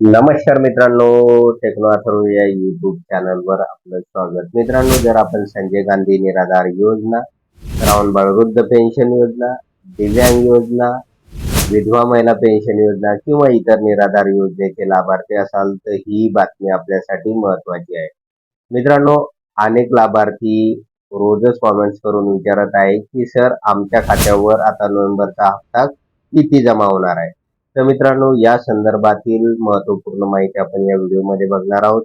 नमस्कार मित्रांनो टेक्नो अथर्व या युट्यूब चॅनलवर आपलं स्वागत. मित्रांनो जर आपण संजय गांधी निराधार योजना श्रावणबाळ वृद्ध पेन्शन योजना दिव्यांग योजना विधवा महिला पेन्शन योजना किंवा इतर निराधार योजनेचे लाभार्थी असाल तर ही बातमी आपल्यासाठी महत्वाची आहे. मित्रांनो अनेक लाभार्थी रोजच कॉमेंट्स करून विचारत आहे की सर आमच्या खात्यावर आता नोव्हेंबरचा हप्ता किती जमा होणार आहे? तर मित्रांनो या संदर्भातील महत्त्वपूर्ण माहिती आपण या व्हिडिओमध्ये बघणार आहोत.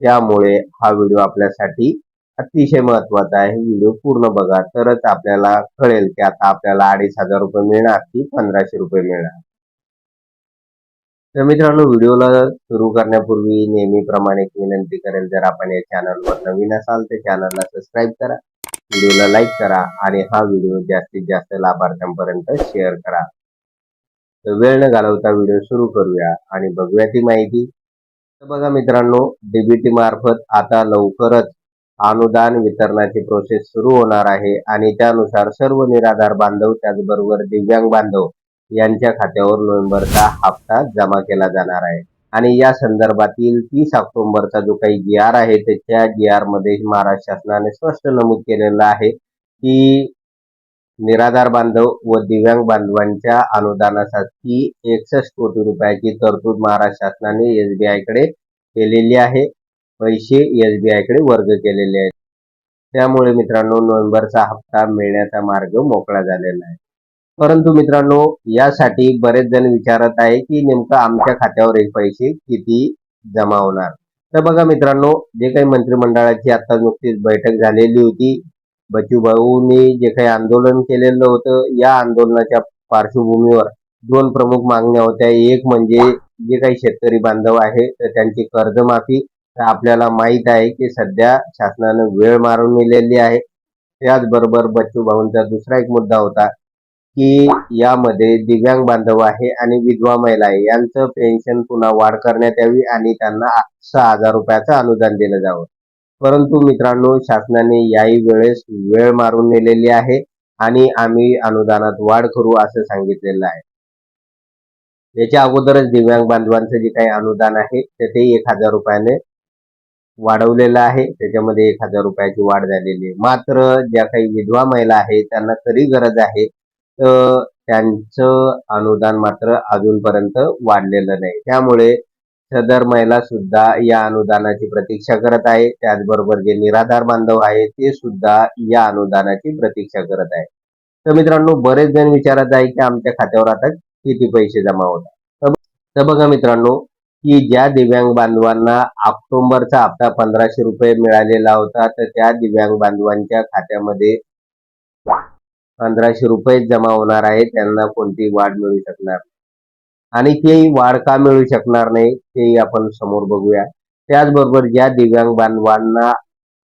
त्यामुळे हा व्हिडिओ आपल्यासाठी अतिशय महत्त्वाचा आहे. व्हिडिओ पूर्ण बघा तरच आपल्याला कळेल की आता आपल्याला अडीच हजार रुपये मिळणार की पंधराशे रुपये मिळणार. तर मित्रांनो व्हिडिओला सुरू करण्यापूर्वी नेहमीप्रमाणे विनंती करेल जर आपण या चॅनलवर नवीन असाल तर चॅनलला सबस्क्राईब करा व्हिडिओला लाईक करा आणि हा व्हिडिओ जास्तीत जास्त लाभार्थ्यांपर्यंत शेअर करा. वेळ न घालवता व्हिडिओ सुरू करूया आणि बघूया ती माहिती. तर बघा मित्रांनो डीबीटी मार्फत आता लवकरच अनुदान वितरणाची प्रोसेस सुरू होणार आहे आणि त्यानुसार सर्व निराधार बांधव त्याचबरोबर दिव्यांग बांधव यांच्या खात्यावर नोव्हेंबरचा हप्ता जमा केला जाणार आहे. आणि या संदर्भातील तीस ऑक्टोबरचा जो काही जी आर आहे त्याच्या जी आरमध्ये महाराष्ट्र शासनाने स्पष्ट नमूद केलेला आहे की निराधार बांधव व दिव्यांग बांधवांच्या अनुदानासाठी एकसष्ट कोटी रुपयाची तरतूद महाराष्ट्र शासनाने एसबीआयकडे केलेली आहे. पैसे एसबीआयकडे वर्ग केलेले आहेत. त्यामुळे मित्रांनो नोव्हेंबरचा हप्ता मिळण्याचा मार्ग मोकळा झालेला आहे. परंतु मित्रांनो यासाठी बरेच जण विचारत आहे की नेमकं आमच्या खात्यावर एक पैसे किती जमा होणार? तर बघा मित्रांनो जे काही मंत्रिमंडळाची आता नुकतीच बैठक झालेली होती बच्चूभाऊंनी जे काही आंदोलन केलेलं होतं या आंदोलनाच्या पार्श्वभूमीवर दोन प्रमुख मागण्या होत्या. एक म्हणजे जे काही शेतकरी बांधव आहे तर त्यांची कर्जमाफी. तर आपल्याला माहीत आहे की सध्या शासनानं वेळ मारून नेलेली आहे. त्याचबरोबर बच्चू भाऊंचा दुसरा एक मुद्दा होता की यामध्ये दिव्यांग बांधव आहे आणि विधवा महिला आहे. यांचं पेन्शन पुन्हा वाढ करण्यात यावी आणि त्यांना सहा हजार रुपयाचं अनुदान दिलं जावं. परंतु मित्रांनो शासनाने याही वेळेस वेळ मारून नेलेली आहे आणि आम्ही अनुदानात वाढ करू असं सांगितलेलं आहे. याच्या अगोदरच दिव्यांग बांधवांचं जे काही अनुदान आहे तर ते एक हजार रुपयाने वाढवलेलं आहे. त्याच्यामध्ये एक हजार रुपयाची वाढ झालेली आहे. मात्र ज्या काही विधवा महिला आहेत त्यांना तरी गरज आहे तर त्यांचं अनुदान मात्र अजूनपर्यंत वाढलेलं नाही. त्यामुळे सदर महिला सुद्धा या अनुदानाची प्रतीक्षा करत आहे. त्याचबरोबर जे निराधार बांधव आहे ते सुद्धा या अनुदानाची प्रतीक्षा करत आहे. तर मित्रांनो बरेच जण विचारत आहे की आमच्या खात्यावर आता किती पैसे जमा होतात तर बघा मित्रांनो की ज्या दिव्यांग बांधवांना ऑक्टोबरचा हप्ता पंधराशे रुपये मिळालेला होता तर त्या दिव्यांग बांधवांच्या खात्यामध्ये पंधराशे रुपये जमा होणार आहे. त्यांना कोणती वाढ मिळू शकणार आणि तेही वाढ का मिळू शकणार नाही तेही आपण समोर बघूया. त्याचबरोबर ज्या दिव्यांग बांधवांना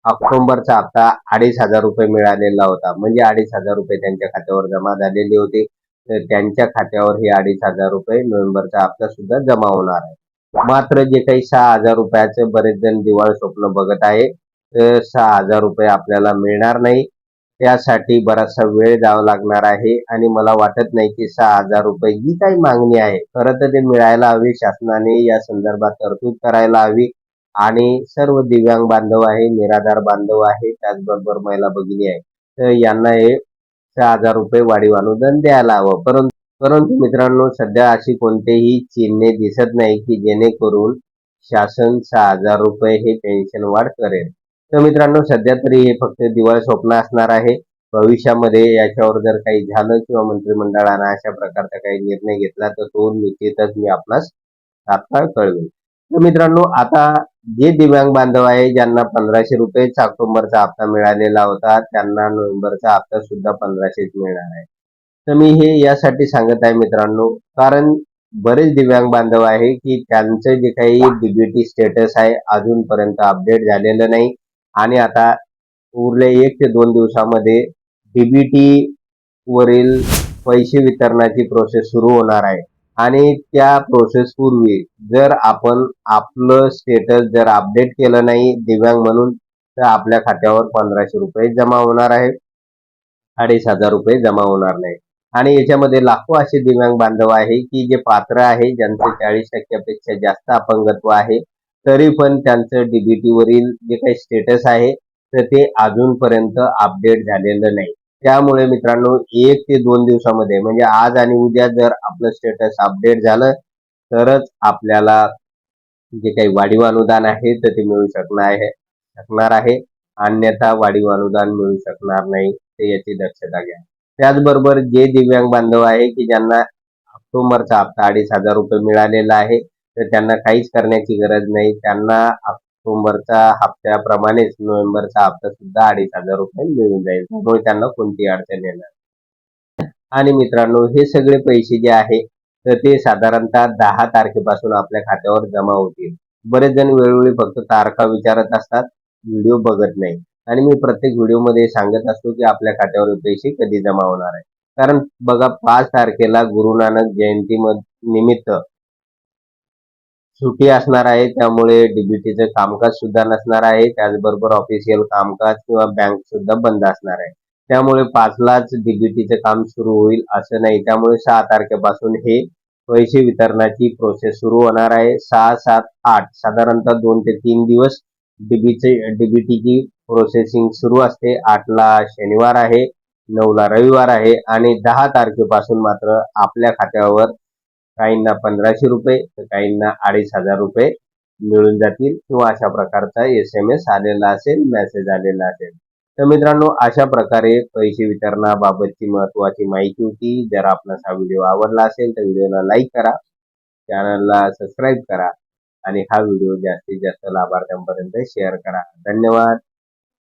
ऑक्टोबरचा हप्ता अडीच हजार रुपये मिळालेला होता म्हणजे अडीच हजार रुपये त्यांच्या खात्यावर जमा झालेले होते तर त्यांच्या खात्यावर हे अडीच हजार रुपये नोव्हेंबरचा हप्ता सुद्धा जमा होणार आहे. मात्र जे काही सहा हजार रुपयाचे बरेच जण दिवाळ स्वप्न बघत आहे तर सहा हजार रुपये आपल्याला मिळणार नाही. त्यासाठी बराचसा वेळ द्यावा लागणार आहे आणि मला वाटत नाही की सहा हजार रुपये ही काही मागणी आहे. खरं तर ते मिळायला हवी शासनाने या संदर्भात तरतूद करायला हवी. आणि सर्व दिव्यांग बांधव आहे निराधार बांधव आहे त्याचबरोबर महिला भगिनी आहे. तर यांना हे सहा हजार रुपये वाढीव अनुदान द्यायला हवं. परंतु परंतु मित्रांनो सध्या अशी कोणतेही चिन्हे दिसत नाही की जेणेकरून शासन सहा हजार रुपये हे पेन्शन वाढ करेल. तर मित्रांनो सध्या तरी हे फक्त दिवाळ स्वप्न असणार आहे. भविष्यामध्ये याच्यावर जर काही झालं किंवा मंत्रिमंडळानं अशा प्रकारचा काही निर्णय घेतला तर तो निश्चितच मी आपणास तात्काळ कळवेल. तर मित्रांनो आता जे दिव्यांग बांधव आहे ज्यांना पंधराशे रुपयेच ऑक्टोबरचा हप्ता मिळालेला होता त्यांना नोव्हेंबरचा हप्ता सुद्धा पंधराशेच मिळणार आहे. तर मी हे यासाठी सांगत आहे मित्रांनो कारण बरेच दिव्यांग बांधव आहे की त्यांचं जे काही डीबीटी स्टेटस आहे अजूनपर्यंत अपडेट झालेलं नाही. आणि आता उरले एक ते दोन दिवसामध्ये डीबीटी वरील पैसे वितरणाची प्रोसेस सुरू होणार आहे. आणि त्या प्रोसेस पूर्वी जर आपण आपलं स्टेटस जर अपडेट केलं नाही दिव्यांग म्हणून तर आपल्या खात्यावर पंधराशे रुपये जमा होणार आहे अडीच हजार रुपये जमा होणार नाही. आणि याच्यामध्ये लाखो असे दिव्यांग बांधव आहे की जे पात्र आहे ज्यांचं चाळीस टक्क्यापेक्षा जास्त अपंगत्व आहे. तरी पण त्यांचं डीबीटीवरील जे काही स्टेटस आहे तर ते अजूनपर्यंत अपडेट झालेलं नाही. त्यामुळे मित्रांनो एक ते दोन दिवसामध्ये म्हणजे आज आणि उद्या जर आपलं स्टेटस अपडेट झालं तरच आपल्याला जे काही वाढीव अनुदान आहे तर ते मिळू शकणार आहे शकणार आहे. अन्यथा वाढीव अनुदान मिळू शकणार नाही ते याची दक्षता घ्या. त्याचबरोबर जे दिव्यांग बांधव आहे की ज्यांना ऑक्टोबरचा हप्ता अडीच हजार रुपये मिळालेला आहे तर त्यांना काहीच करण्याची गरज नाही. त्यांना ऑक्टोबरचा हप्त्याप्रमाणेच नोव्हेंबरचा हप्ता सुद्धा अडीच हजार रुपये मिळून जाईल. त्यामुळे त्यांना कोणती अडचण येणार. आणि मित्रांनो हे सगळे पैसे जे आहे तर ते साधारणतः दहा तारखेपासून आपल्या खात्यावर जमा होतील. बरेच जण वेळोवेळी फक्त तारखा विचारत असतात व्हिडिओ बघत नाही. आणि मी प्रत्येक व्हिडिओमध्ये सांगत असतो की आपल्या खात्यावर हे पैसे कधी जमा होणार आहे कारण बघा पाच तारखेला गुरु नानक जयंती निमित्त सुट्टी असणार आहे त्यामुळे डीबीटीचं कामकाज सुद्धा नसणार आहे. त्याचबरोबर ऑफिशियल कामकाज किंवा बँक सुद्धा बंद असणार आहे. त्यामुळे पाचलाच डीबीटीचं काम सुरू होईल असं नाही. त्यामुळे सहा तारखेपासून हे पैसे वितरणाची प्रोसेस सुरू होणार आहे. सहा सात आठ साधारणतः दोन ते तीन दिवस डीबीचे डीबीटीची प्रोसेसिंग सुरू असते. आठला शनिवार आहे नऊला रविवार आहे आणि दहा तारखेपासून मात्र आपल्या खात्यावर काहींना पंधराशे रुपये तर काहींना अडीच हजार रुपये मिळून जातील किंवा अशा प्रकारचा एस एम एस आलेला असेल मेसेज आलेला असेल. तर मित्रांनो अशा प्रकारे पैसे वितरणाबाबतची महत्वाची माहिती होती. जर आपणास हा व्हिडिओ आवडला असेल तर व्हिडिओला लाईक करा चॅनलला सबस्क्राईब करा आणि हा व्हिडिओ जास्तीत जास्त लाभार्थ्यांपर्यंत शेअर करा. धन्यवाद.